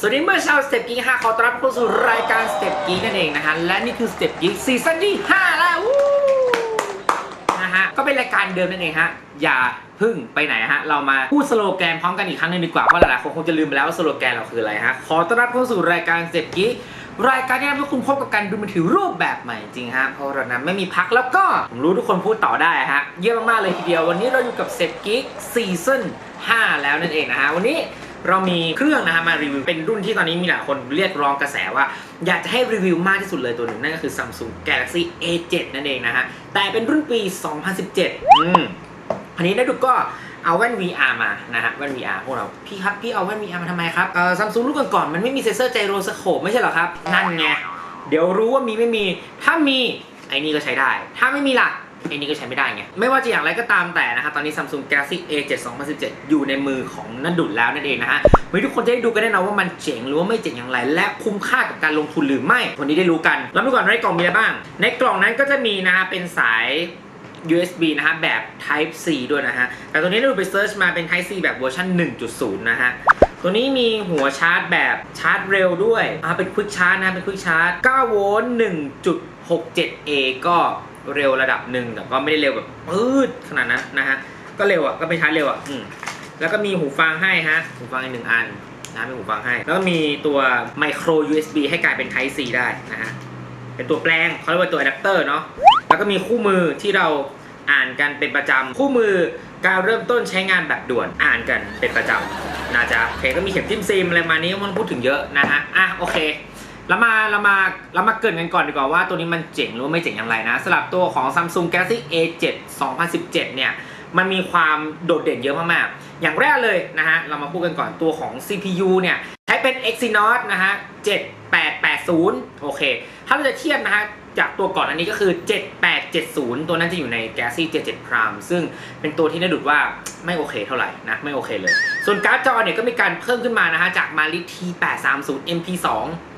สวัสดีเมื่อเช้าสเต็ปกี้5ขอต้อนรับเข้าสู่รายการสเต็ปกี้นั่นเองนะฮะและนี่คือสเต็ปกี้ซีซั่นที่5แล้ววู้นะฮะก็เป็นรายการเดิมนั่นเองฮะอย่าพึ่งไปไหนฮะเรามาพูดสโลแกนพร้อมกันอีกครั้งหนึงดีกว่าเพราะหลายๆคนคงจะลืมไปแล้วว่าสโลแกนเราคืออะไรฮะขอต้อนรับเข้าสู่รายการสเต็ปกี้รายการที่ทำให้คุณพบกับการดูมันถือรูปแบบใหม่จริงฮะเพราะเรานั้นไม่มีพักแล้วก็ผมรู้ทุกคนพูดต่อได้ฮะเยี่ยมมากๆเลยทีเดียววันนี้เราอยู่กับสเต็ปกี้ซีซั่น5แล้วนั่นเองนะฮะวันนี้ เรามีเครื่องนะฮะมารีวิวเป็นรุ่นที่ตอนนี้มีหลายคนเรียกร้องกระแสว่า อยากจะให้รีวิวมากที่สุดเลยตัวหนึ่งนั่นก็คือ Samsung Galaxy A7 นั่นเองนะฮะแต่เป็นรุ่นปี 2017 อืมอันนี้ได้ดูก็เอาแว่น VR มานะฮะแว่น VR พวกเราพี่ครับพี่เอาแว่น VR มาทำไมครับเอ่อซัมซุงรุ่นก่อนๆมันไม่มีเซนเซอร์ไจโรสโคปไม่ใช่เหรอครับ นั่นไงเดี๋ยวรู้ว่ามีไม่มี ถ้ามีไอ้นี่ก็ใช้ได้ ถ้าไม่มีล่ะ ไอ้นี่ก็ใช้ไม่ได้ไง ไม่ว่าจะอย่างไรก็ตามแต่นะครับ ตอนนี้ Samsung Galaxy A7 2017 อยู่ในมือของนันดุลแล้วนั่นเองนะฮะวันนี้ทุกคนจะได้ดูกันแน่นอนว่ามันเจ๋งหรือว่าไม่เจ๋งอย่างไร และคุ้มค่ากับการลงทุนหรือไม่วันนี้ได้รู้กันแล้วดูก่อนว่าในกล่องมีอะไรบ้าง ในกล่องนั้นก็จะมีนะฮะเป็นสาย USB นะฮะแบบ Type C ด้วยนะฮะ แต่ตัวนี้เราไปเซิร์ชมาเป็น Type C แบบเวอร์ชัน1.0 นะฮะ ตัวนี้มีหัวชาร์จแบบชาร์จเร็วด้วยอ่าเป็นควิกชาร์จนะเป็นควิกชาร์จ9โวลต์ 1.67A ก็ เร็วระดับหนึ่งแต่ก็ไม่ได้เร็วแบบปื๊ดขนาดนั้นนะฮะก็เร็วอะก็เป็นชาร์จเร็วอะอืมแล้วก็มีหูฟังให้ฮะหูฟังอีกหนึ่งอันนะมีหูฟังให้ แล้วก็มีตัวไมโคร USB ให้กลายเป็น Type C ได้นะฮะเป็นตัวแปลงเขาเรียกว่าตัวอะแดปเตอร์เนาะแล้วก็มีคู่มือที่เราอ่านกันเป็นประจำคู่มือการเริ่มต้นใช้งานแบบด่วนอ่านกันเป็นประจำนะจ๊ะโอเคก็มีเข็มจิ้มซีมอะไรมานี้มันพูดถึงเยอะนะฮะอะโอเค เรามาเรามาเรามาเกินกันก่อนดีกว่าว่าตัวนี้มันเจ๋งหรือว่าไม่เจ๋งอย่างไรนะสำหรับตัวของ Samsung Galaxy A7 2017 เนี่ยมันมีความโดดเด่นเยอะมากๆ อย่างแรกเลยนะฮะ เรามาพูดกันก่อนตัวของ CPU เนี่ยใช้เป็น Exynos นะฮะ 7880 โอเค ถ้าเราจะเทียบนะฮะ จากตัวก่อนอันนี้ก็คือ 7870 ตัวนั้นจะอยู่ใน Galaxy J7 Prime ซึ่งเป็นตัวที่น่าดุดว่าไม่โอเคเท่าไหร่นะไม่โอเคเลย ส่วนการ์ดจอเนี่ยก็มีการเพิ่มขึ้นมานะฮะจาก Mali T830 MP2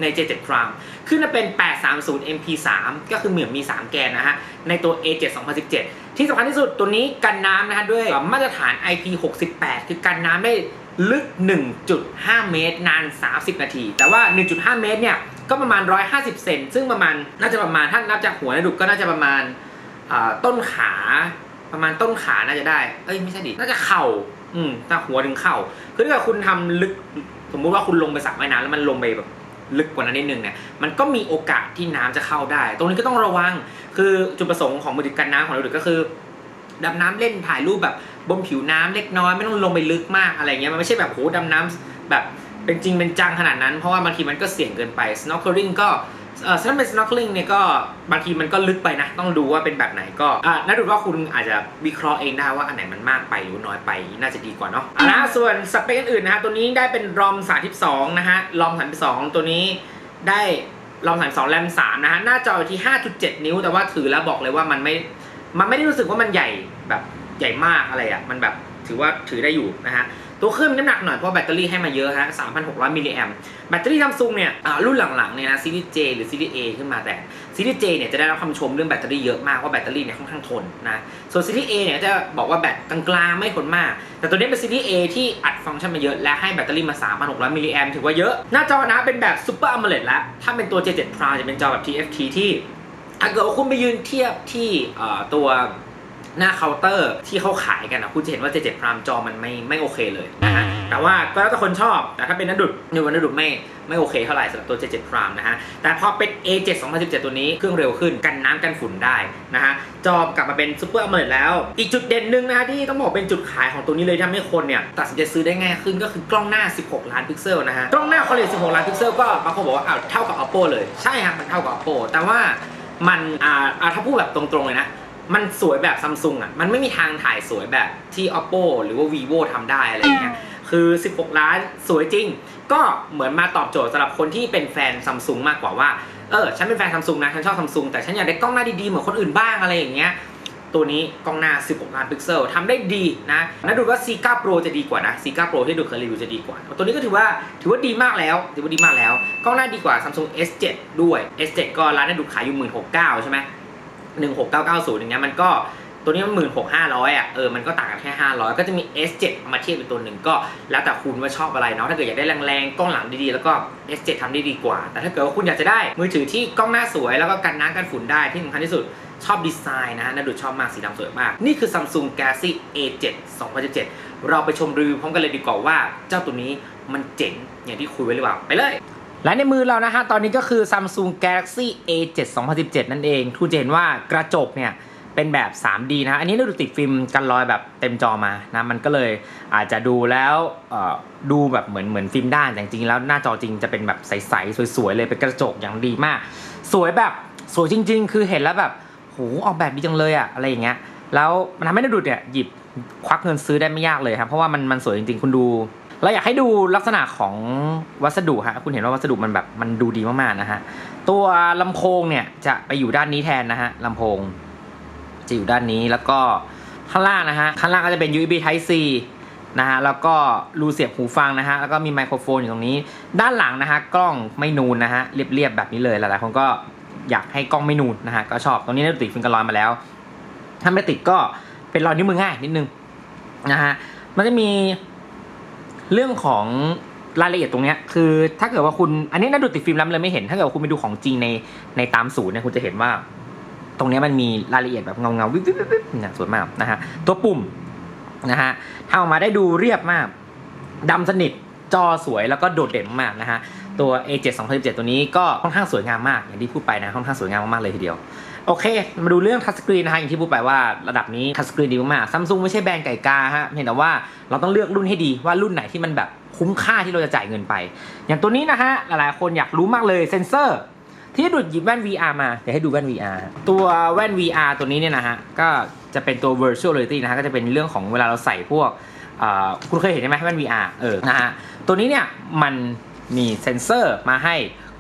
ใน J7 Prime ขึ้นมาเป็น 830 MP3 ก็คือเหมือนมี 3 แกนนะฮะในตัว A7 2017 ที่สำคัญที่สุดตัวนี้กันน้ำนะฮะด้วยมาตรฐาน IP68 คือกันน้ำได้ลึก 1.5 เมตร นาน 30 นาที แต่ว่า 1.5 เมตรเนี่ย ก็ประมาณ 150 เซนซึ่งประมาณน่าจะประมาณถ้านับจากหัวนะดุกก็น่าจะประมาณต้นขาประมาณต้นขาน่าจะได้ เอ้ยไม่ใช่ดิ น่าจะเข่า อืมแต่หัวถึงเข่า คือถ้าคุณทำลึก สมมุติว่าคุณลงไปสระว่ายน้ำแล้วมันลงไปแบบลึกกว่านั้นนิดนึงเนี่ย มันก็มีโอกาสที่น้ำจะเข้าได้ ตรงนี้ก็ต้องระวัง คือจุดประสงค์ของมือถือกันน้ำของเราดึกก็คือดำน้ำเล่นถ่ายรูปแบบบนผิวน้ำเล็กน้อยไม่ต้องลงไปลึกมากอะไรเงี้ย มันไม่ใช่แบบโหดำน้ำแบบ เป็นจริงเป็นจังขนาดนั้น เพราะว่าบางทีมันก็เสี่ยงเกินไป snorkeling ก็เออถ้าเป็น snorkeling เนี่ยก็บางทีมันก็ลึกไปนะ ต้องดูว่าเป็นแบบไหนก็อ่าน่าดูว่าคุณอาจจะวิเคราะห์เองได้ว่าอันไหนมันมากไปหรือน้อยไปน่าจะดีกว่าเนาะนะส่วนสเปคอื่นนะฮะตัวนี้ได้เป็น ROM 32 นะฮะ ROM 32 ตัวนี้ได้รอม32แรม3นะฮะหน้าจออยู่ที่ 5.7 นิ้ว แต่ว่าถือแล้วบอกเลยว่ามันไม่มันไม่ได้รู้สึกว่ามันใหญ่แบบใหญ่มากอะไรอะ่ะมันแบบถือว่าถือได้อยู่นะฮะ ตัวเครื่องมีน้ำหนักหน่อยเพราะแบตเตอรี่ให้มาเยอะฮะ 3,600 มิลลิแอมแบตเตอรี่ซัมซุงเนี่ยรุ่นหลังๆเนี่ยนะซีรีส์ J หรือซีรีส์ A ขึ้นมาแต่ซีรีส์ J เนี่ยจะได้รับคำชมเรื่องแบตเตอรี่เยอะมากเพราแบตเตอรี่เนี่ยค่อนข้างทนนะ ส่วนซีรีส์ A เนี่ยจะบอกว่าแบตกลางๆไม่ทนมาก แต่ตัวนี้เป็นซีรีส์ A ที่อัดฟังก์ชันมาเยอะและให้แบตเตอรี่มา 3,600 มิลลิแอมถือว่าเยอะ หน้าจอนะเป็นแบบ Super AMOLED แล้วถ้าเป็นตัว J7 Prime จะเป็นจอแบบ TFT ที่ถ้าเกิดว่าคุณไปยืนเทียบที่ตัว หน้าเคาน์เตอร์ที่เขาขายกันนะคุณจะเห็นว่า77 Prime จอมันไม่ไม่โอเคเลยนะฮะแต่ว่าก็แล้วแต่คนชอบแต่ถ้าเป็นนัดดุดในวันนัดดุดไม่ไม่โอเคเท่าไหร่สำหรับตัว77 Prime นะฮะแต่พอเป็น A7 2017 ตัวนี้เครื่องเร็วขึ้นกันน้ำกันฝุ่นได้นะฮะจอกลับมาเป็น Super AMOLED แล้ว อีกจุดเด่นหนึ่งนะฮะที่ต้องบอกเป็นจุดขายของตัวนี้เลยที่ทำให้คนเนี่ยตัดสินใจซื้อได้ง่ายขึ้นก็คือกล้องหน้า 16 ล้านพิกเซลนะฮะกล้องหน้า Quality 16 ล้านพิกเซลก็บางคนบอกว่าอ้าวเท่ากับ Oppo เลยใช่ฮะมันเท่ากับ Oppo แต่ว่ามันอ่าอ่าถ้าพูดแบบตรงๆเลยนะ มันสวยแบบซัมซุงอะ มันไม่มีทางถ่ายสวยแบบที่ oppo หรือว่า vivo ทำได้อะไรอย่างเงี้ย คือ 16 ล้านสวยจริง ก็เหมือนมาตอบโจทย์สำหรับคนที่เป็นแฟนซัมซุงมากกว่าว่า เออ ฉันเป็นแฟนซัมซุงนะ ฉันชอบซัมซุงแต่ฉันอยากได้กล้องหน้าดีๆ เหมือนคนอื่นบ้างอะไรอย่างเงี้ย ตัวนี้กล้องหน้า 16 ล้านพิกเซลทำได้ดีนะน่าดูว่า C9 Pro จะดีกว่านะ C9 Pro ที่ดูเคยรีวิวจะดีกว่า ตัวนี้ก็ถือว่าถือว่าดีมากแล้ว ถือว่าดีมากแล้ว กล้องหน้าดีกว่า Samsung S7 ด้วย S7 ก็ร้านน่าดูขายอยู่ 16,900ใช่ไหม 16990อย่างเงี้ยมันก็ตัวนี้มันหมื่นหกห้าร้อยอะเออมันก็ต่างกันแค่ห้าร้อยก็จะมี S7 เอามาเทียบเป็นตัวหนึ่งก็ แล้วแต่คุณว่าชอบอะไรเนาะถ้าเกิดอยากได้แรงๆกล้องหลังดีๆแล้วก็ S7 ทำได้ดีกว่า แต่ถ้าเกิดว่าคุณอยากจะได้มือถือที่กล้องหน้าสวยแล้วก็กันน้ำกันฝุ่นได้ที่สำคัญที่สุดชอบดีไซน์นะฮะนาดูชอบมากสีดำสวยมาก นี่คือ Samsung Galaxy A7 2017 เราไปชมรีวิวพร้อมกันเลยดีกว่าว่าเจ้าตัวนี้มันเจ๋งอย่างที่คุยไว้หรือเปล่าไปเลย และในมือเรานะฮะ ตอนนี้ก็คือ Samsung Galaxy A7 2017 นั่นเองคุณจะเห็นว่ากระจกเนี่ย เป็นแบบ 3D นะ อันนี้เราดูติดฟิล์มกันรอยแบบเต็มจอมานะ มันก็เลยอาจจะดูแล้วดูแบบเหมือนเหมือนฟิล์มด้านแต่จริงๆแล้วหน้าจอจริงจะเป็นแบบใสๆ สวยๆ เลยเป็นกระจกอย่างดีมาก สวยแบบสวยจริง ๆ คือเห็นแล้วแบบโหออกแบบดีจังเลยอะอะไรอย่างเงี้ยแล้วมันทำให้นาดูเนี่ยหยิบควักเงินซื้อได้ไม่ยากเลยครับเพราะว่ามันมันสวยจริงๆ คุณดู เราอยากให้ดูลักษณะของวัสดุฮะคุณเห็นว่าวัสดุมันแบบมันดูดีมากๆนะฮะตัวลำโพงเนี่ยจะไปอยู่ด้านนี้แทนนะฮะลำโพง จะอยู่ด้านนี้แล้วก็ข้างล่างนะฮะข้างล่างก็จะเป็น USB Type C นะฮะแล้วก็รูเสียบหูฟังนะฮะแล้วก็มีไมโครโฟนอยู่ตรงนี้ ด้านหลังนะฮะกล้องไม่นูนนะฮะเรียบๆแบบนี้เลยหลายๆคนก็อยากให้กล้องไม่นูนนะฮะก็ชอบตรงนี้ได้ติดฟิงเกอร์ลอยมาแล้ว ถ้าไม่ติดก็เป็นรอยนิ้วมือง่ายนิดนึงนะฮะมันจะมี เรื่องของรายละเอียดตรงเนี้ยคือถ้าเกิดว่าคุณอันนี้น่าดูติดฟิล์มแล้วเลยไม่เห็น ถ้าเกิดว่าคุณไปดูของจริงในในตามศูนย์เนี่ยคุณจะเห็นว่า ตรงนี้มันมีรายละเอียดแบบเงาเงาๆวิบวิบวิบวิบเนี่ยสวยมากนะฮะตัวปุ่มนะฮะทำออกมาได้ดูเรียบมากดำสนิทจอสวยแล้วก็โดดเด่นมากนะฮะ ตัว A7 2017 ตัวนี้ก็ค่อนข้างสวยงามมากอย่างที่พูดไปนะค่อนข้างสวยงามมากๆเลยทีเดียว โอเค มาดูเรื่องทัชสกรีนนะฮะอย่างที่พูดไปว่าระดับนี้ทัชสกรีนดีมากซัมซุงไม่ใช่แบรนด์ไก่กาฮะเพียงแต่ว่าเราต้องเลือกรุ่นให้ดีว่ารุ่นไหนที่มันแบบคุ้มค่าที่เราจะจ่ายเงินไป อย่างตัวนี้นะฮะหลายๆคนอยากรู้มากเลยเซนเซอร์ที่ดูดหยิบแว่น VR มา เดี๋ยวให้ดูแว่น VR ตัวแว่น VR ตัวนี้เนี่ยนะฮะ ก็จะเป็นตัว virtual reality นะฮะ ก็จะเป็นเรื่องของเวลาเราใส่พวกอ่อคุณเคยเห็นใช่ไหมแว่น VR เออ นะฮะ ตัวนี้เนี่ยมัน มีเซนเซอร์มาให้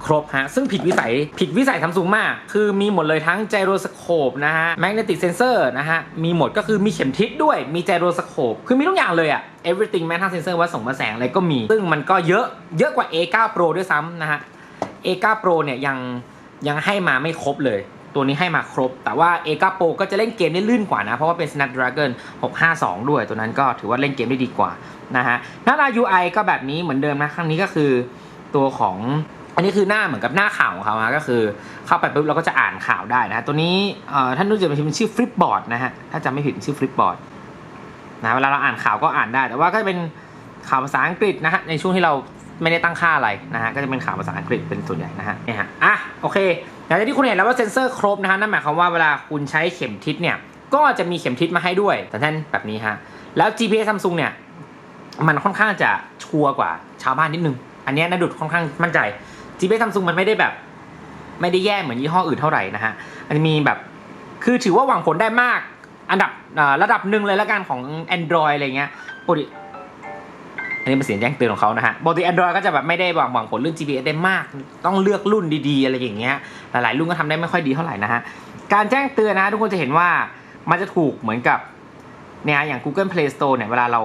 ครบฮะ ซึ่งผิดวิสัยผิดวิสัยทัมซุงมาก คือมีหมดเลยทั้งไจโรสโคปนะฮะแมกเนติกเซนเซอร์นะฮะ มีหมดก็คือมีเข็มทิศด้วยมีไจโรสโคปคือมีทุกอย่างเลยอะ everything แม้ทั้งเซนเซอร์วัดส่งมาแสงอะไรก็มี ซึ่งมันก็เยอะเยอะกว่า A9 Pro ด้วยซ้ำนะฮะ A9 Pro เนี่ยยังยังให้มาไม่ครบเลย ตัวนี้ให้มาครบ แต่ว่า A9 Pro ก็จะเล่นเกมได้ลื่นกว่านะ เพราะว่าเป็น Snapdragon 652 ด้วย ตัวนั้นก็ถือว่าเล่นเกมได้ดีกว่านะฮะหน้าตา UI ก็แบบนี้เหมือนเดิมนะครั้งนี้ก็คือตัวของอันนี้คือหน้าเหมือนกับหน้าข่าวของเขาฮะก็คือเข้าไปปุ๊บเราก็จะอ่านข่าวได้นะตัวนี้ท่านรู้จักเป็นชื่อ Flipboard นะฮะถ้าจำไม่ผิดชื่อ Flipboard นะเวลาเราอ่านข่าวก็อ่านได้ แต่ว่าก็เป็นข่าวภาษาอังกฤษนะฮะในช่วงที่เรา ไม่ได้ตั้งค่าอะไรนะฮะก็จะเป็นข่าวภาษาอังกฤษเป็นส่วนใหญ่นะฮะเนี่ยฮะอะโอเคอย่างที่คุณเห็นแล้วว่าเซนเซอร์ครบนะฮะนั่นหมายความว่าเวลาคุณใช้เข็มทิศเนี่ยก็จะมีเข็มทิศมาให้ด้วย แต่ท่านแบบนี้ฮะแล้ว GPS Samsung เนี่ยมันค่อนข้างจะชัวร์กว่าชาวบ้านนิดนึง อันนี้นาดุดค่อนข้างมั่นใจ GPS Samsung มันไม่ได้แบบ ไม่ได้แย่เหมือนยี่ห้ออื่นเท่าไหร่นะฮะมันจะมีแบบคือถือว่าหวังผลได้มาก อันดับระดับหนึ่งเลยละกันของ Android อะไรเงี้ยปกติ อันนี้เป็นเสียงแจ้งเตือนของเขานะฮะปกติ Android ก็จะแบบไม่ได้หวังหวังผลเรื่อง GPS ได้มาก ต้องเลือกรุ่นดีๆ อะไรอย่างเงี้ย หลายๆรุ่นก็ทำได้ไม่ค่อยดีเท่าไหร่นะฮะ การแจ้งเตือนนะทุกคนจะเห็นว่ามันจะถูกเหมือนกับเนี่ยอย่าง Google Play Store เนี่ยเวลาเรา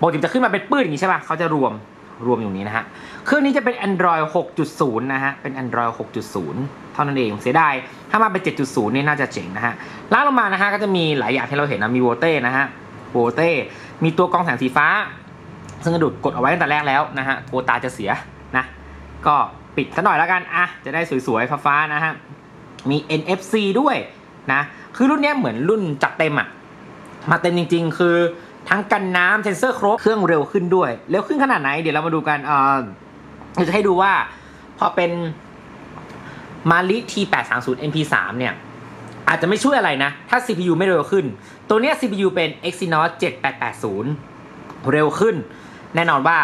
ปกติจะขึ้นมาเป็นปื้ดอย่างนี้ใช่ป่ะเขาจะรวมรวมอยู่นี้นะฮะ เครื่องนี้จะเป็น Android 6.0 นะฮะ เป็น Android 6.0 เท่านั้นเอง เสียดาย ถ้ามาเป็น 7.0 นี่น่าจะเจ๋งนะฮะล่างลงมานะฮะ ก็จะมีหลายอย่างที่เราเห็นนะ มีโวเต้นะฮะ โวเต้ มีตัวกองแสงสีฟ้า ซึ่งกระดุดกดเอาไว้ตั้งแต่แรกแล้วนะฮะกตาจะเสียนะ ก็ปิดซะหน่อยแล้วกันอะจะได้สวยๆฟ้าๆนะฮะมี NFC ด้วยนะคือรุ่นนี้เหมือนรุ่นจัดเต็มอะมาเต็มจริง ๆ คือทั้งกันน้ำเซนเซอร์ครบเครื่องเร็วขึ้นด้วย เร็วขึ้นขนาดไหน เดี๋ยวเรามาดูกันเอ่อจะให้ดูว่าพอเป็นมาลิ T830 MP3 เนี่ย อาจจะไม่ช่วยอะไรนะ ถ้า CPU ไม่เร็วขึ้น ตัวเนี้ย CPU เป็น Exynos 7880 เร็วขึ้น แน่นอนว่า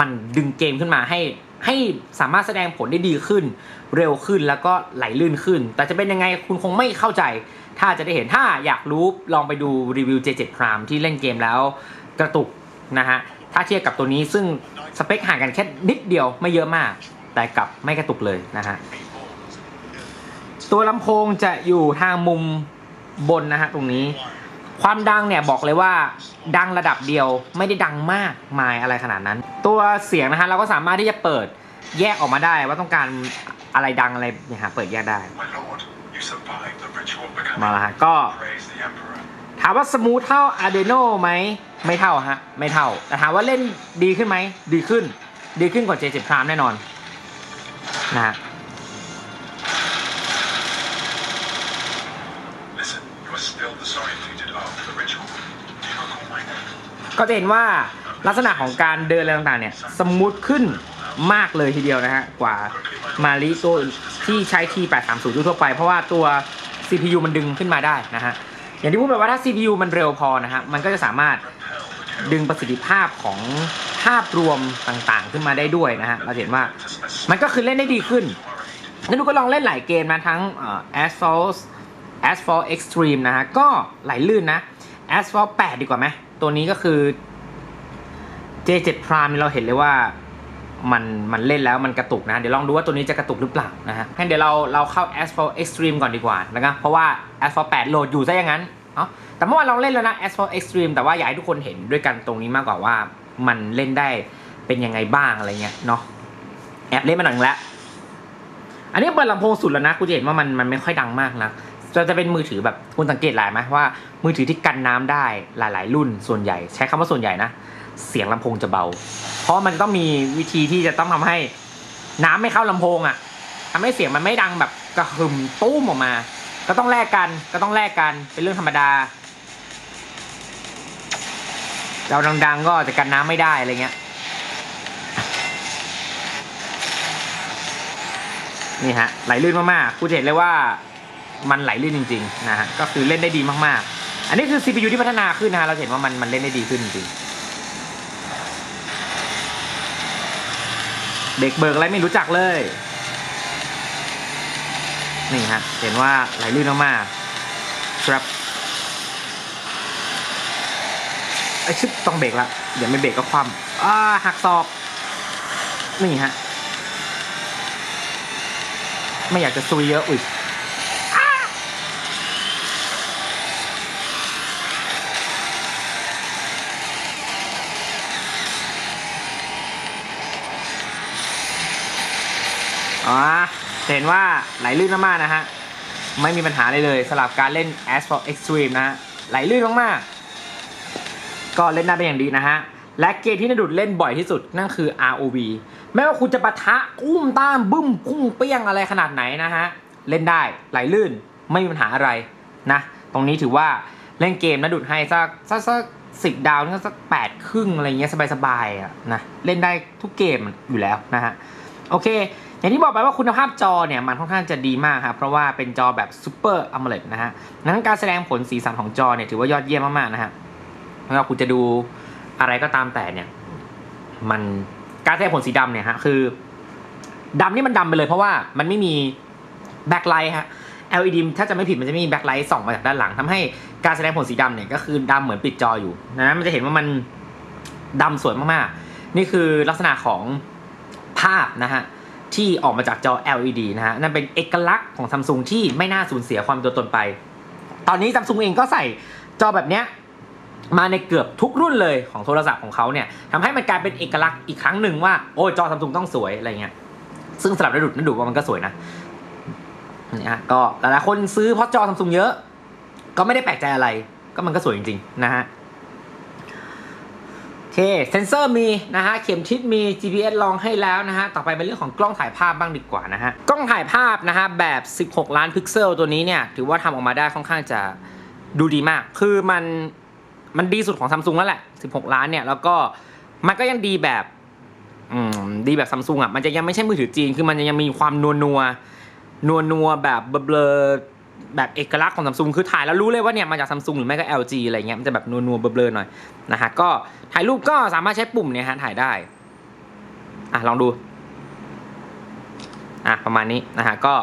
มันดึงเกมขึ้นมาให้ให้สามารถแสดงผลได้ดีขึ้น เร็วขึ้นแล้วก็ไหลลื่นขึ้น แต่จะเป็นยังไงคุณคงไม่เข้าใจ ถ้าจะได้เห็นถ้าอยากรู้ลองไปดูรีวิว J7 Prime ที่เล่นเกมแล้วกระตุกนะฮะถ้าเทียบกับตัวนี้ซึ่งสเปคห่างกันแค่นิดเดียวไม่เยอะมาก แต่กลับไม่กระตุกเลยนะฮะตัวลำโพงจะอยู่ทางมุมบนนะฮะตรงนี้ ความดังเนี่ยบอกเลยว่าดังระดับเดียวไม่ได้ดังมากมายอะไรขนาดนั้น ตัวเสียงนะฮะเราก็สามารถที่จะเปิดแยกออกมาได้ว่าต้องการอะไรดังอะไรเนี่ยฮะเปิดแยกได้มาล้วฮะก็ถามว่าสมูทเท่า Adreno ไหมไม่เท่าฮะไม่เท่าแต่ถามว่าเล่นดีขึ้นไหมดีขึ้น ดีขึ้นกว่า J7 Prime แน่นอนนะฮะ ก็จะเห็นว่าลักษณะของการเดินอะไรต่างๆเนี่ยสมูทขึ้นมากเลยทีเดียวนะฮะกว่ามาริตัวที่ใช้ T830 ทั่วไป เพราะว่าตัว CPU มันดึงขึ้นมาได้นะฮะอย่างที่พูดไปว่าถ้า CPU มันเร็วพอนะฮะมันก็จะสามารถดึงประสิทธิภาพของภาพรวมต่างๆ ขึ้นมาได้ด้วยนะฮะเราเห็นว่ามันก็คือเล่นได้ดีขึ้นแล้วดูก็ลองเล่นหลายเกมนะทั้ง Asphalt Asphalt Extreme นะฮะก็ไหลลื่นนะ Asphalt 8 ดีกว่าไหม ตัวนี้ก็คือ J7 Prime เราเห็นเลยว่ามันมันเล่นแล้วมันกระตุกนะ เดี๋ยวลองดูว่าตัวนี้จะกระตุกหรือเปล่านะฮะงั้นเดี๋ยวเราเราเข้า Asphalt Extreme ก่อนดีกว่านะครับเพราะว่า Asphalt 8 โหลดอยู่ซะอย่างนั้นเนาะแต่เมื่อวานลองเล่นแล้วนะ Asphalt Extreme แต่ว่าอยากให้ทุกคนเห็นด้วยกันตรงนี้มากกว่าว่ามันเล่นได้เป็นยังไงบ้างอะไรเงี้ยเนาะแอบเล่นมาหน่อยนึงแล้วอันนี้เปิดลำโพงสุดแล้วนะคุณจะเห็นว่ามันมันไม่ค่อยดังมากนะ จะจะเป็นมือถือแบบคุณสังเกตหลายไหมว่า มือถือที่กันน้ำได้หลาย ๆ รุ่นส่วนใหญ่ ใช้คำว่าส่วนใหญ่นะ เสียงลำโพงจะเบา เพราะมันต้องมีวิธีที่จะต้องทำให้น้ำไม่เข้าลำโพงอะ่ะทำให้เสียงมันไม่ดังแบบกระหึ่มตุ้มออกมา ก็ต้องแลกกันก็ต้องแลกกันเป็นเรื่องธรรมดาเราดังๆก็จะกันน้ำไม่ได้อะไรเงี้ยนี่ฮะไหลลื่นมากๆคุณเห็นเลยว่า มันไหลลื่นจริงๆนะฮะก็คือเล่นได้ดีมากๆ อันนี้คือ CPU ที่พัฒนาขึ้นนะฮะเราเห็นว่ามันมันเล่นได้ดีขึ้นจริงเด็กเบิกอะไรไม่รู้จักเลย นี่ฮะเห็นว่าไหลลื่นมากๆครับไอชิปต้องเบรกละเดี๋ยวไม่เบรกก็คว่ำอ่าหักศอกนี่ฮะไม่อยากจะซุยเยอะอุ้ย อ๋อเห็นว่าไหลลื่นมากๆนะฮะ ไม่มีปัญหาเลยเลยสำหรับการเล่น Asphalt Extreme นะฮะ ไหลลื่นมากๆ ก็เล่นได้เป็นอย่างดีนะฮะ และเกมที่นดุดเล่นบ่อยที่สุดนั่นคือ ROV ไม่ว่าคุณจะปะทะกุ้มต้ามบึ้มพุ่งเปี้ยงอะไรขนาดไหนนะฮะ เล่นได้ไหลลื่นไม่มีปัญหาอะไรนะ ตรงนี้ถือว่าเล่นเกมนะดุดให้สักสักสักสิบดาวนี่สักแปดครึ่งอะไรเงี้ยสบายๆอะนะเล่นได้ทุกเกมอยู่แล้วนะฮะ โอเค อย่างที่บอกไปว่าคุณภาพจอเนี่ยมันค่อนข้างจะดีมากครับเพราะว่าเป็นจอแบบซูเปอร์อัมโมเลดนะฮะนั้นการแสดงผลสีสันของจอเนี่ยถือว่ายอดเยี่ยมมากๆนะฮะไม่ว่าคุณจะดูอะไรก็ตามแต่เนี่ย มันการแสดงผลสีดำเนี่ยฮะคือดำนี่มันดำไปเลยเพราะว่ามันไม่มีแบ็คไลท์ฮะ LED ถ้าจะไม่ผิดมันจะไม่มีแบ็คไลท์ส่องมาจากด้านหลังทำให้การแสดงผลสีดำเนี่ยก็คือดำเหมือนปิดจออยู่นะมันจะเห็นว่ามันดำสวยมากๆ นี่คือลักษณะของภาพนะฮะ ที่ออกมาจากจอ LED นะฮะ นั่นเป็นเอกลักษณ์ของซัมซุงที่ไม่น่าสูญเสียความตัวตนไป ตอนนี้ซัมซุงเองก็ใส่จอแบบเนี้ยมาในเกือบทุกรุ่นเลยของโทรศัพท์ของเขาเนี่ยทำให้มันกลายเป็นเอกลักษณ์อีกครั้งหนึ่งว่า โอ้ยจอซัมซุงต้องสวยอะไรเงี้ย ซึ่งสำหรับนักดุดนักดุว่ามันก็สวยนะนี่ฮะก็หลายๆคนซื้อเพราะจอซัมซุงเยอะ ก็ไม่ได้แปลกใจอะไร ก็มันก็สวยจริงๆนะฮะ เคเซนเซอร์มีนะฮะเข็มทิศมี GPS ลองให้แล้วนะฮะต่อไปเป็นเรื่องของกล้องถ่ายภาพบ้างดีกว่านะฮะกล้องถ่ายภาพนะฮะแบบ 16 ล้านพิกเซลตัวนี้เนี่ยถือว่าทำออกมาได้ค่อนข้างจะดูดีมาก คือมันมันดีสุดของซัมซุงแล้วแหละ 16 ล้านเนี่ยแล้วก็มันก็ยังดีแบบอืมดีแบบซัมซุงอะมันจะยังไม่ใช่มือถือจีน คือมันยังมีความนัวนัวนัวนัวแบบเบลอ แบบเอกลักษณ์ของซัมซุงคือถ่ายแล้วรู้เลยว่าเนี่ยมาจากซัมซุงหรือไม่ก็ LG อะไรเงี้ยมันจะแบบนัวๆเบลอๆหน่อยนะฮะก็ถ่ายรูปก็สามารถใช้ปุ่มเนี่ยฮะถ่ายได้อะลองดูอะประมาณนี้นะฮะก็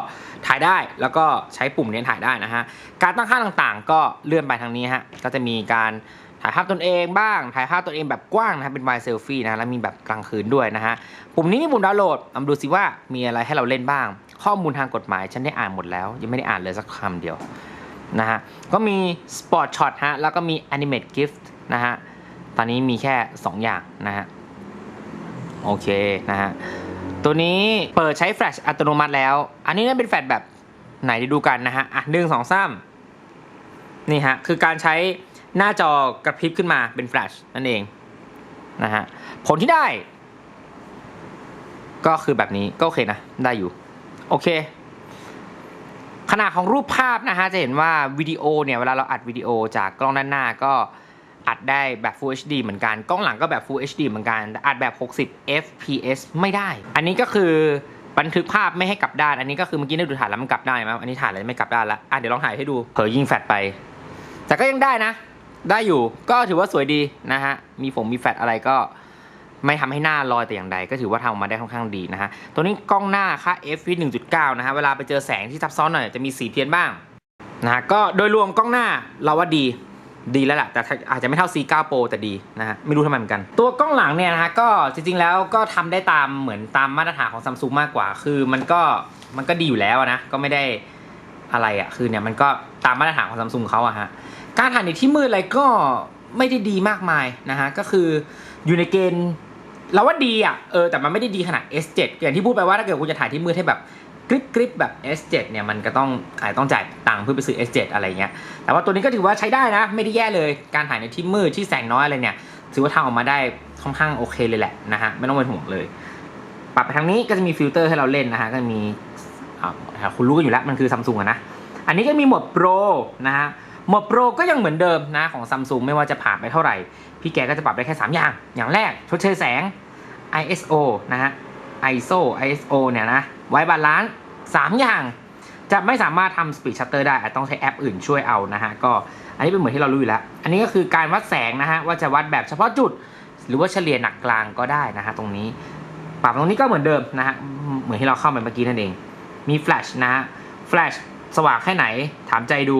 ถ่ายได้แล้วก็ใช้ปุ่มเนี้ยถ่ายได้นะฮะการตั้งค่าต่างๆ ก็เลื่อนไปทางนี้ฮะก็จะมีการถ่ายภาพตนเองบ้าง ถ่ายภาพตนเองแบบกว้างนะฮะเป็นวายเซลฟี่นะฮะแล้วมีแบบกลางคืนด้วยนะฮะปุ่มนี้มีปุ่มดาวน์โหลดเอามาดูสิว่ามีอะไรให้เราเล่นบ้าง ข้อมูลทางกฎหมายฉันได้อ่านหมดแล้ว ยังไม่ได้อ่านเลยสักคำเดียวนะฮะก็มี Sport Shot ฮะแล้วก็มี Animate Gift นะฮะตอนนี้มีแค่ 2 อย่างนะฮะโอเคนะฮะตัวนี้เปิดใช้แฟลชอัตโนมัติแล้ว อันนี้น่าเป็นแฟลชแบบไหนดูกันนะฮะอะหนึ่งสองสามนี่ฮะคือการใช้หน้าจอกระพริบขึ้นมาเป็นแฟลชนั่นเองนะฮะผลที่ได้ ก็คือแบบนี้ก็โอเคนะ ได้อยู่ โอเค ขนาดของรูปภาพนะฮะ จะเห็นว่าวิดีโอเนี่ยเวลาเราอัดวิดีโอจากกล้องด้านหน้าก็อัดได้แบบ Full HD เหมือนกัน กล้องหลังก็แบบ Full HD เหมือนกันแต่อัดแบบ 60 fps ไม่ได้ อันนี้ก็คือบันทึกภาพไม่ให้กลับด้าน อันนี้ก็คือเมื่อกี้ได้ดูถ่ายแล้วมันกลับได้ไหมอันนี้ถ่ายแล้วไม่กลับด้านล้วอะเดี๋ยวลองถ่ายให้ดู เผยยิงแฟลชไป แต่ก็ยังได้นะ ได้อยู่ ก็ถือว่าสวยดีนะฮะ มีฝงมีแฟลชอะไรก็ ไม่ทำให้หน้าลอยแต่อย่างใดก็ถือว่าทำออกมาได้ค่อนข้างดีนะฮะ ตัวนี้กล้องหน้าค่า f 1.9 นะฮะ เวลาไปเจอแสงที่ซับซ้อนหน่อยจะมีสีเพี้ยนบ้างนะฮะ ก็โดยรวมกล้องหน้าเราว่าดีดีแล้วแหละแต่อาจจะไม่เท่า C9 Pro แต่ดีนะฮะไม่รู้ทำไมเหมือนกัน ตัวกล้องหลังเนี่ยนะฮะก็จริงๆแล้วก็ทำได้ตามเหมือนตามมาตรฐานของซัมซุงมากกว่า คือมันก็มันก็ดีอยู่แล้วนะก็ไม่ได้อะไรอะ่ะคือเนี่ยมันก็ตามมาตรฐานของซัมซุงเขาอะฮะการถ่ายในที่มืดอะไรก็ไม่ได้ดีมากมายนะฮะก็คืออยู่ในเกณฑ์ เราว่าดีอะเออแต่มันไม่ได้ดีขนาด S7 อย่างที่พูดไปว่าถ้าเกิดคุณจะถ่ายที่มืดให้แบบกริบกริบแบบ S7 เนี่ยมันก็ต้องอาจจะต้องจ่ายตังค์เพื่อไปซื้อ S7 อะไรเงี้ย แต่ว่าตัวนี้ก็ถือว่าใช้ได้นะ ไม่ได้แย่เลย การถ่ายในที่มืดที่แสงน้อยอะไรเนี่ย ถือว่าทำออกมาได้ค่อนข้างโอเคเลยแหละนะฮะ ไม่ต้องเป็นห่วงเลย ปรับไปทางนี้ก็จะมีฟิลเตอร์ให้เราเล่นนะฮะ ก็มีอ่าคุณรู้กันอยู่แล้ว มันคือซัมซุงอะนะ อันนี้ก็มีหมดโปรนะฮะ หมดโปรก็ยังเหมือนเดิมนะของซัมซุงไม่ว่าจะผ่านไปเท่าไหร่ พี่แกก็จะปรับได้แค่ 3 อย่าง อย่างแรกชดเชยแสง ISO นะฮะ ISO ISO เนี่ยนะ ไว้บาลานซ์3อย่าง จะไม่สามารถทำ Speed Shutter ได้อาจต้องใช้แอปอื่นช่วยเอานะฮะ ก็อันนี้เป็นเหมือนที่เรารู้อยู่แล้ว อันนี้ก็คือการวัดแสงนะฮะ ว่าจะวัดแบบเฉพาะจุด หรือว่าเฉลี่ยหนักกลางก็ได้นะฮะตรงนี้ ปรับตรงนี้ก็เหมือนเดิมนะฮะ เหมือนที่เราเข้าไปเมื่อกี้นั่นเอง มีแฟลชนะฮะ แฟลชสว่างแค่ไหน ถามใจดู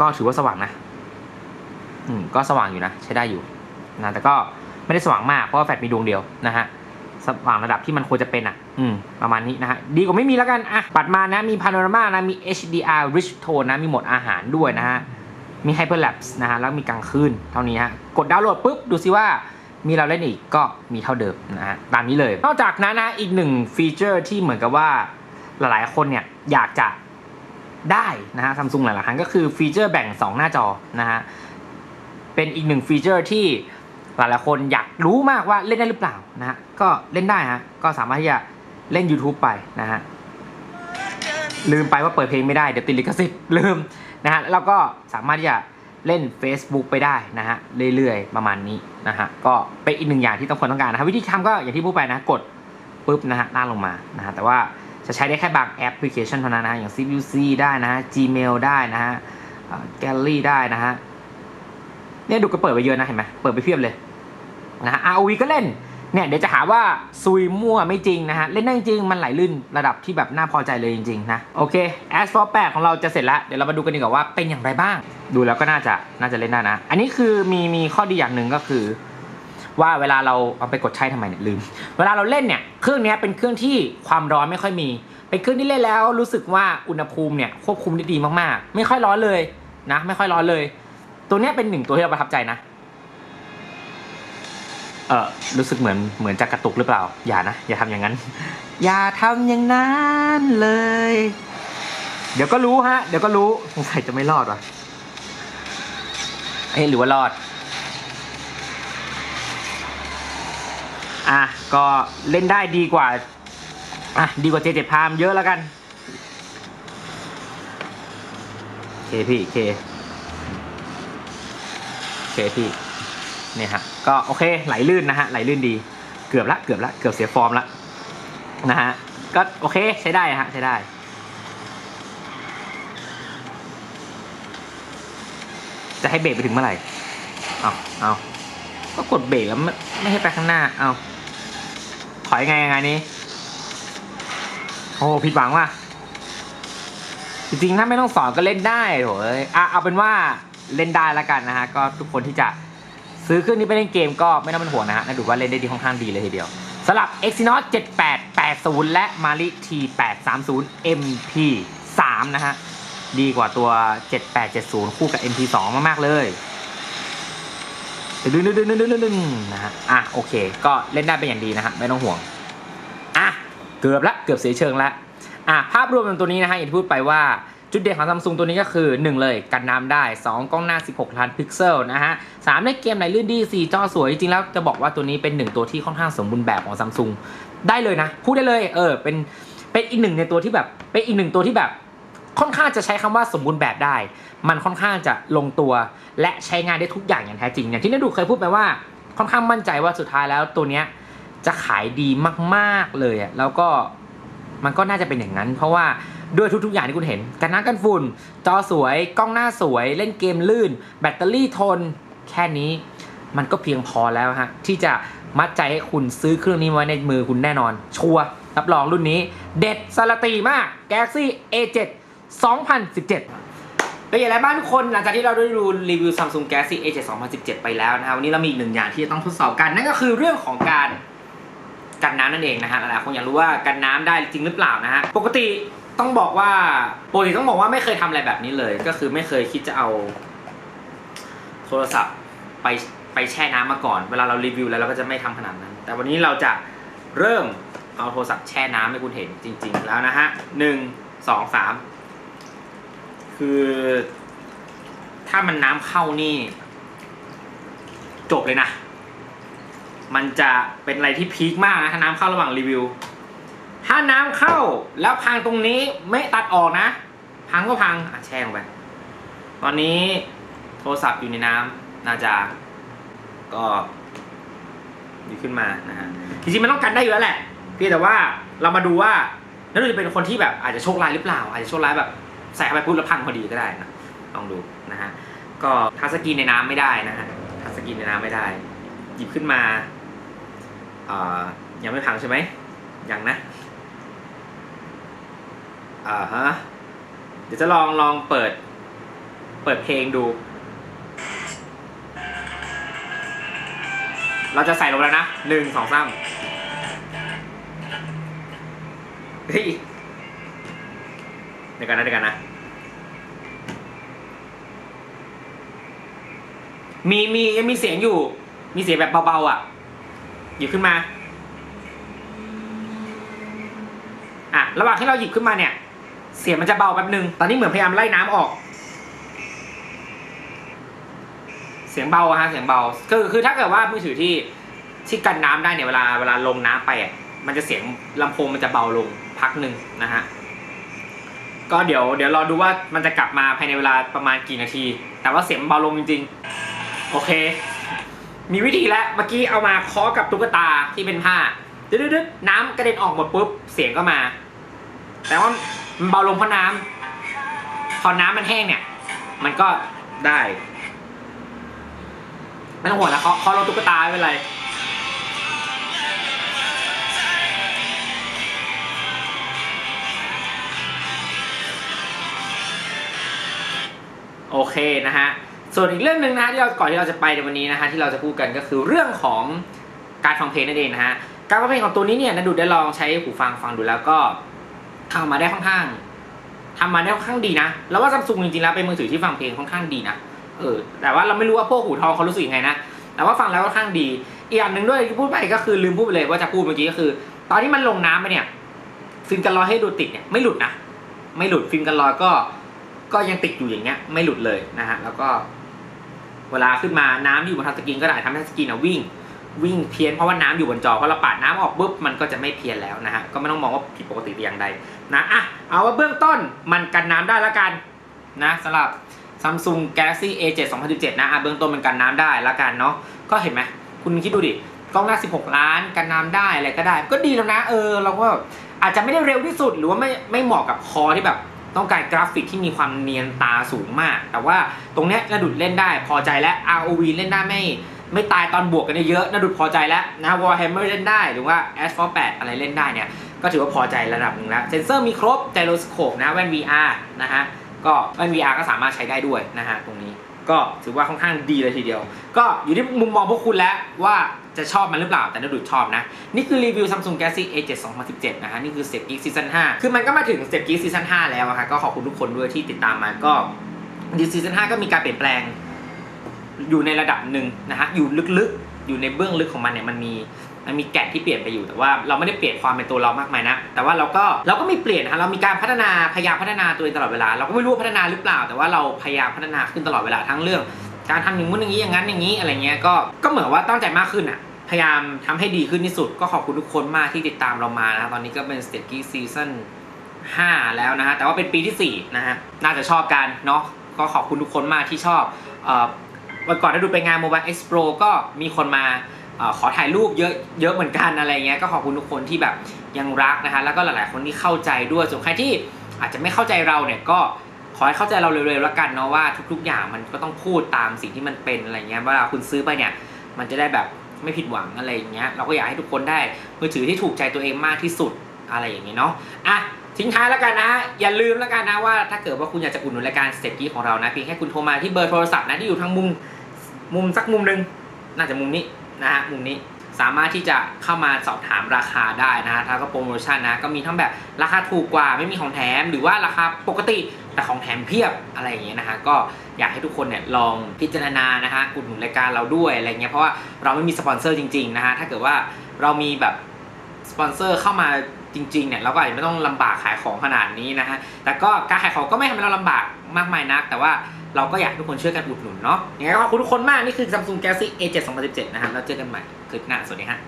ก็ถือว่าสว่างนะ อืมก็สว่างอยู่นะ ใช้ได้อยู่นะแต่ก็ไม่ได้สว่างมากเพราะว่าแฟลชมีดวงเดียวนะฮะสว่างระดับที่มันควรจะเป็นอะ อืม ประมาณนี้นะฮะ ดีกว่าไม่มีแล้วกัน อะ ปัดมานะ มีพาโนรามานะ มี HDR rich tone นะ มีโหมดอาหารด้วยนะฮะ มี hyperlapse นะฮะ แล้วมีกลางคืน เท่านี้ฮะ กดดาวน์โหลดปุ๊บ ดูซิว่ามีเราเล่นอีกก็มีเท่าเดิมนะฮะ ตามนี้เลย นอกจากนั้นนะ อีกหนึ่งฟีเจอร์ที่เหมือนกับว่าหลายๆ คนเนี่ยอยากจะได้นะฮะซัมซุงหลายๆครั้งก็คือฟีเจอร์แบ่ง 2 หน้าจอนะฮะ เป็นอีกหนึ่งฟีเจอร์ที่หลายๆคนอยากรู้มากว่าเล่นได้หรือเปล่านะฮะก็เล่นได้ฮะก็สามารถที่จะเล่น YouTube ไปนะฮะลืมไปว่าเปิดเพลงไม่ได้เดี๋ยวติดลิขสิทธิ์ลืมนะฮะแล้วก็สามารถที่จะเล่น Facebook ไปได้นะฮะเรื่อยๆ ประมาณนี้นะฮะก็เป็นอีกหนึ่งอย่างที่ต้องคนต้องการนะฮะวิธีทำก็อย่างที่พูดไปนะกดปุ๊บนะฮะล่างลงมานะฮะแต่ว่าจะใช้ได้แค่บางแอปพลิเคชันเท่านั้นนะฮะอย่าง CVC ได้นะฮะ Gmail ได้นะฮะแกลลี่ได้นะฮะ เนี่ยดูก็เปิดไปเยอะนะเห็นไหมเปิดไปเพียบเลยนะฮะ ROV ก็เล่นเนี่ยเดี๋ยวจะหาว่าซุยมั่วไม่จริงนะฮะ เล่นได้จริงมันไหลลื่นระดับที่แบบน่าพอใจเลยจริงๆนะ โอเค a s f o r 8ของเราจะเสร็จแล้ว เดี๋ยวเรามาดูกันดีกว่าว่าเป็นอย่างไรบ้าง ดูแล้วก็น่าจะน่าจะเล่นได้นะ อันนี้คือมีมีข้อดีอย่างหนึ่งก็คือ ว่าเวลาเราเอาไปกดใช้ทำไมเนี่ยลืม เวลาเราเล่นเนี่ยเครื่องนี้เป็นเครื่องที่ความร้อนไม่ค่อยมี เป็นเครื่องที่เล่นแล้วรู้สึกว่าอุณหภูมิเนี่ยควบคุมได้ดีมากๆ ไม่ค่อยร้อนเลยนะ ไม่ค่อยร้อนเลย ตัวเนี้ยเป็นหนึ่งตัวที่เราประทับใจนะ เออรู้สึกเหมือนเหมือนจะกระตุกหรือเปล่า อย่านะ อย่าทำอย่างนั้น อย่าทำอย่างนั้นเลย เดี๋ยวก็รู้ฮะ เดี๋ยวก็รู้สงสัยจะไม่รอดวะเอ้ยหรือว่ารอด อะ ก็เล่นได้ดีกว่า อะ ดีกว่าเจเจพามเยอะแล้วกัน เคพี่เค เคพี่เนี่ยฮะก็โอเคไหลลื่นนะฮะไหลลื่นดีเกือบละเกือบละเกือบเสียฟอร์มละนะฮะก็โอเคใช้ได้ฮะใช้ได้จะให้เบรกไปถึงเมื่อไหร่ เอาเอาก็กดเบรกแล้วไม่ไม่ให้ไปข้างหน้า เอาถอยไงยังไงนี้ โอ้ผิดหวังว่ะ จริงๆ ถ้าไม่ต้องสอนก็เล่นได้โว้ยอะเอาเป็นว่า เล่นได้แล้วกันนะฮะก็ทุกคนที่จะซื้อเครื่องนี้ไปเล่นเกมก็ไม่ต้องเป็นห่วงนะฮะน่าดูว่าเล่นได้ดีค่อนข้างดีเลยทีเดียวสำหรับ Exynos 7880 และ Mali T830 MP3 นะฮะ ดีกว่าตัว 7870 คู่กับ MP2 มาก ๆ เลยดึงดึงดึงดึงดึงดึงนะฮะ อะ โอเค ก็เล่นได้เป็นอย่างดีนะฮะ ไม่ต้องห่วง อะ เกือบละ เกือบเสียเชิงละ อะ ภาพรวมของตัวนี้นะฮะ อย่างที่พูดไปว่า จุดเด่นของซัมซุงตัวนี้ก็คือ 1 เลยกันน้ำได้ 2 กล้องหน้า 16 ล้านพิกเซลนะฮะ3ในเกมไหนลื่นดี 4 จอสวย จริงแล้วจะบอกว่าตัวนี้เป็นหนึ่งตัวที่ค่อนข้างสมบูรณ์แบบของซัมซุงได้เลยนะ พูดได้เลย เออ เป็น เป็นอีกหนึ่งในตัวที่แบบ เป็นอีกหนึ่งตัวที่แบบ ค่อนข้างจะใช้คำว่าสมบูรณ์แบบได้ มันค่อนข้างจะลงตัว และใช้งานได้ทุกอย่างอย่างแท้จริง อย่างที่นดูเคยพูดไปว่า ค่อนข้างมั่นใจว่าสุดท้ายแล้วตัวเนี้ยจะขายดีมาก ๆเลยอะ แล้วก็มันก็น่าจะเป็นอย่างนั้น เพราะว่า ด้วยทุกๆอย่างที่คุณเห็น กันน้ำกันฝุ่น จอสวย กล้องหน้าสวย เล่นเกมลื่น แบตเตอรี่ทน แค่นี้มันก็เพียงพอแล้วฮะ ที่จะมัดใจให้คุณซื้อเครื่องนี้ไว้ในมือคุณแน่นอน ชัวร์รับรองรุ่นนี้ เด็ดสารตีมาก Galaxy A7 2017เป็นอย่างไรบ้างทุกคนหลังจากที่เราได้ดูรีวิว Samsung Galaxy A7 2017 ไปแล้วนะครับวันนี้เรามีอีกหนึ่งอย่างที่จะต้องทดสอบกัน นั่นก็คือเรื่องของการกันน้ำนั่นเองนะฮะหลายๆคนอยากรู้ว่ากันน้ำได้จริงหรือเปล่านะฮะปกติ ต้องบอกว่าปกติต้องบอกว่าไม่เคยทำอะไรแบบนี้เลย ก็คือไม่เคยคิดจะเอา โทรศัพท์ไปไปแช่น้ำมาก่อน เวลาเรารีวิวแล้วเราก็จะไม่ทำขนาดนั้น แต่วันนี้เราจะเริ่มเอาโทรศัพท์แช่น้ำให้คุณเห็นจริง ๆ แล้วนะฮะหนึ่งสองสามคือถ้ามันน้ำเข้านี่ จบเลยนะ มันจะเป็นอะไรที่พีคมากนะถ้าน้ำเข้าระหว่างรีวิว ถ้าน้ำเข้าแล้วพังตรงนี้ไม่ตัดออกนะ พังก็พังอะแช่งไป ตอนนี้โทรศัพท์อยู่ในน้ำน่าจะก็ดีขึ้นมานะฮะจริงๆมันต้องกันได้อยู่แล้วแหละเพียงแต่ว่าเรามาดูว่านั่นจะเป็นคนที่แบบอาจจะโชคร้ายหรือเปล่า อาจจะโชคร้ายแบบใส่เข้าไปปุ๊บแล้วพังพอดีก็ได้นะลองดูนะฮะก็ทัสกีในน้ำไม่ได้นะฮะทัสกีในน้ำไม่ได้ หยิบขึ้นมาอ่ายังไม่พังใช่ไหมยังนะ อ่าฮะ เดี๋ยวจะลองลองเปิด เปิดเพลงดู เราจะใส่ลงแล้วนะหนึ่งสองสามเฮ้ยเดี๋ยวกันนะเดี๋ยวกันนะ มีมียังมีเสียงอยู่ มีเสียงแบบเบาๆอะ หยิบขึ้นมา อะ ระหว่างที่เราหยิบขึ้นมาเนี่ย เสียงมันจะเบาแป๊บนึง ตอนนี้เหมือนพยายามไล่น้ำออก เสียงเบาฮะ เสียงเบา คือคือถ้าเกิดว่ามือถือที่ที่กันน้ำได้เนี่ยเวลาเวลาลงน้ำไปมันจะเสียงลำโพงมันจะเบาลงพักหนึ่งนะฮะ ก็เดี๋ยวเดี๋ยวรอดูว่ามันจะกลับมาภายในเวลาประมาณกี่นาที แต่ว่าเสียงเบาลงจริง ๆ โอเค มีวิธีแล้วเมื่อกี้เอามาเคาะกับตุ๊กตาที่เป็นผ้าดึ๊ดๆๆน้ำกระเด็นออกหมดปุ๊บเสียงก็มา แต่ว่า มันเบาลงเพราะน้ำพอน้ำมันแห้งเนี่ย มันก็ได้ ไม่ต้องห่วงนะเคาะเคาลงตุ๊กตาไม่เป็นไร โอเคนะฮะ ส่วนอีกเรื่องหนึ่งนะฮะที่เราก่อนที่เราจะไปในวันนี้นะฮะที่เราจะพูดกันก็คือเรื่องของการฟังเพลงนั่นเองนะฮะ การฟังเพลงของตัวนี้เนี่ยนะดูได้ลองใช้หูฟังฟังดูแล้วก็ ทำมาได้ค่อนข้างทำมาได้ค่อนข้างดีนะ แล้วว่าซัมซุงจริงๆแล้วเป็นมือถือที่ฟังเพลงค่อนข้างดีนะ เออ แต่ว่าเราไม่รู้ว่าพวกหูทองเขารู้สึกยังไงนะ แต่ว่าฟังแล้วค่อนข้างดี อีกอย่างหนึ่งด้วยที่พูดไปก็คือลืมพูดไปเลยว่าจะพูดเมื่อกี้ก็คือ ตอนที่มันลงน้ำไปเนี่ยฟิล์มกันรอยให้ดูติดเนี่ยไม่หลุดนะ ไม่หลุดฟิล์มกันรอยก็ ก็ยังติดอยู่อย่างเงี้ย ไม่หลุดเลยนะฮะ แล้วก็ เวลาขึ้นมาน้ำที่อยู่บนทัชสกรีนก็ได้ทำให้ทัชสกรีนอะวิ่ง วิ่งเพี้ยนเพราะว่าน้ำอยู่บนจอพอเราปาดน้ำออกปุ๊บมันก็จะไม่เพี้ยนแล้วนะฮะก็ไม่ต้องมองว่าผิดปกติอย่างใดนะอะเอาว่าเบื้องต้นมันกันน้ำได้แล้วกันนะสำหรับ Samsung Galaxy A7 2017 นะอะเบื้องต้นมันกันน้ำได้แล้วกันเนาะก็เห็นไหมคุณคิดดูดิกล้องหน้า 16 ล้านกันน้ำได้อะไรก็ได้ ก็ดีแล้วนะเออเราก็อาจจะไม่ได้เร็วที่สุดหรือว่าไม่ไม่เหมาะกับคอที่แบบต้องการกราฟิกที่มีความเนียนตาสูงมาก แต่ว่าตรงเนี้ยนาดุดเล่นได้พอใจและ ROV เล่นได้ไม่ ไม่ตายตอนบวกกันเยอะน่าดุดพอใจแล้วนะ Warhammer เล่นได้หรือว่า Asphalt 8อะไรเล่นได้เนี่ย ก็ถือว่าพอใจระดับหนึ่งแล้วเซนเซอร์มีครบไจโรสโคปนะแว่น VR นะฮะก็แว่น VR ก็สามารถใช้ได้ด้วยนะฮะตรงนี้ก็ถือว่าค่อนข้างดีเลยทีเดียว ก็อยู่ที่มุมมองพวกคุณแล้วว่าจะชอบมันหรือเปล่า แต่น่าดุดชอบนะ นี่คือรีวิว Samsung Galaxy A7 2017 นะฮะ นี่คือ Step Geek Season 5 คือมันก็มาถึง Step Geek Season 5 แล้วอะฮะก็ขอบคุณทุกคนด้วยที่ติดตามมา ก็ดีซีซั่น5ก็มีการเปลี่ยนแปลง อยู่ในระดับหนึ่งนะฮะอยู่ลึกๆ อยู่ในเบื้องลึกของมันเนี่ยมันมีมันมีแก่นที่เปลี่ยนไปอยู่แต่ว่าเราไม่ได้เปลี่ยนความเป็นตัวเรามากมายนะ แต่ว่าเราก็เราก็มีเปลี่ยนฮะเรามีการพัฒนาพยายามพัฒนาตัวเองตลอดเวลา เราก็ไม่รู้ว่าพัฒนาหรือเปล่า แต่ว่าเราพยายามพัฒนาขึ้นตลอดเวลาทั้งเรื่อง การทำอย่างนู้นอย่างนี้อย่างนั้นอย่างนี้อะไรเงี้ยก็ก็เหมือนว่าตั้งใจมากขึ้นอะพยายามทำให้ดีขึ้นที่สุด ก็ขอบคุณทุกคนมากที่ติดตามเรามานะตอนนี้ก็เป็น s t e p g e e k Season 5แล้วนะฮะแต่ว่าเป็นปีที่4นะฮะน่าจะชอบกันเนาะก็ขอบคุณทุกคนมากที่ชอบเอ่อ วันก่อนได้ดูไปงาน Mobile Expo ก็มีคนมาอขอถ่ายรูปเยอะเยอะเหมือนกันอะไรเงี้ยก็ขอบคุณทุกคนที่แบบยังรักนะฮะแล้วก็หลาย ๆ คนที่เข้าใจด้วยส่วนใครที่อาจจะไม่เข้าใจเราเนี่ยก็ขอให้เข้าใจเราเร็วๆแล้วกันเนาะว่าทุก ๆ อย่างมันก็ต้องพูดตามสิ่งที่มันเป็นอะไรเงี้ยเวลาคุณซื้อไปเนี่ยมันจะได้แบบไม่ผิดหวังอะไรอย่างเงี้ยเราก็อยากให้ทุกคนได้มือถือที่ถูกใจตัวเองมากที่สุดอะไรอย่างเงี้ยเนาะอะ ทิ้งท้ายแล้วกันนะอย่าลืมแล้วกันนะว่าถ้าเกิดว่าคุณอยากจะอุดหนุนรายการเต็ปกี้ของเรานะเพียงแค่คุณโทรมาที่เบอร์โทรศัพท์นะที่อยู่ทางมุมมุมสักมุมหนึ่งน่าจะมุมนี้นะฮะมุมนี้สามารถที่จะเข้ามาสอบถามราคาได้นะฮะถ้าก็โปรโมชั่นนะก็มีทั้งแบบราคาถูกกว่าไม่มีของแถมหรือว่าราคาปกติแต่ของแถมเพียบอะไรอย่างเงี้ยนะฮะก็อยากให้ทุกคนเนี่ยลองพิจารณานะฮะอุดหนุนรายการเราด้วยอะไรเงี้ยเพราะว่าเราไม่มีสปอนเซอร์จริงๆนะฮะถ้าเกิดว่าเรามีแบบสปอนเซอร์เข้ามา จริงๆเนี่ยเราก็อาจจะไม่ต้องลำบากขายของขนาดนี้นะฮะแต่ก็การขายของก็ไม่ทำให้เราลำบากมากมายนัก แต่ว่าเราก็อยากให้ทุกคนช่วยกันอุดหนุนเนาะยังไงก็ขอบคุณทุกคนมากนี่คือ Samsung Galaxy A7 2017 นะฮะแล้วเจอกันใหม่คลิปหน้าสวัสดีฮะ